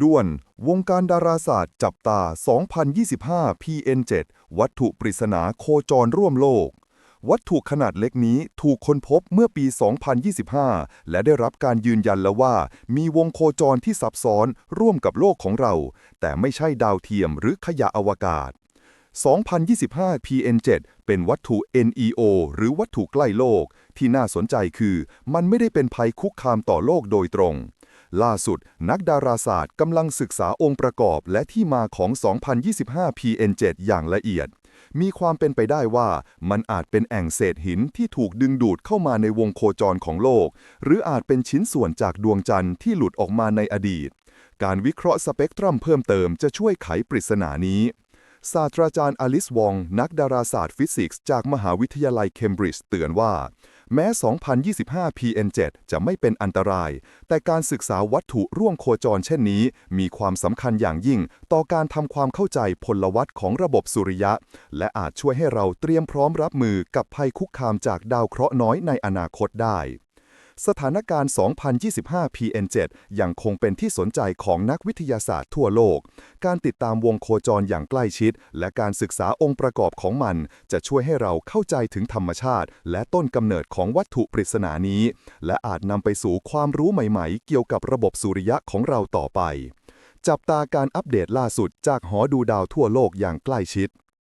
ด่วน วงการดาราศาสตร์จับตา 2025 PN7 วัตถุปริศนาโคจรร่วมโลก วัตถุขนาดเล็กนี้ถูกค้นพบเมื่อปี 2025 และได้รับการยืนยันแล้วว่า มีวงโคจรที่ซับซ้อนร่วมกับโลกของเรา แต่ไม่ใช่ดาวเทียมหรือขยะอวกาศ 2025 PN7 เป็นวัตถุ NEO หรือวัตถุใกล้โลก ที่น่าสนใจคือ มันไม่ได้เป็นภัยคุกคามต่อโลกโดยตรง ล่าสุด นักดาราศาสตร์กำลังศึกษาองค์ประกอบและที่มาของ 2025 PN7 อย่างละเอียด มีความเป็นไปได้ว่ามันอาจเป็นแอ่งเศษหินที่ถูกดึงดูดเข้ามาในวงโคจรของโลก หรืออาจเป็นชิ้นส่วนจากดวงจันทร์ที่หลุดออกมาในอดีต การวิเคราะห์สเปกตรัมเพิ่มเติมจะช่วยไขปริศนานี้ศาสตราจารย์อลิสวอง นักดาราศาสตร์ฟิสิกส์จากมหาวิทยาลัยเคมบริดจ์เตือนว่า แม้ 2025 PN7 จะไม่เป็นอันตราย แต่การศึกษาวัตถุร่วงโคจรเช่นนี้ มีความสำคัญอย่างยิ่ง ต่อการทำความเข้าใจพลวัตของระบบสุริยะ และอาจช่วยให้เราเตรียมพร้อมรับมือกับภัยคุกคามจากดาวเคราะห์น้อยในอนาคตได้ สถานการณ์ 2025 PN7 ยังคงเป็นที่สนใจของนักวิทยาศาสตร์ทั่วโลก การติดตามวงโคจรอย่างใกล้ชิด และการศึกษาองค์ประกอบของมัน จะช่วยให้เราเข้าใจถึงธรรมชาติ และต้นกำเนิดของวัตถุปริศนานี้ และอาจนำไปสู่ความรู้ใหม่ๆ เกี่ยวกับระบบสุริยะของเราต่อไป จับตาการอัปเดตล่าสุดจากหอดูดาวทั่วโลกอย่างใกล้ชิด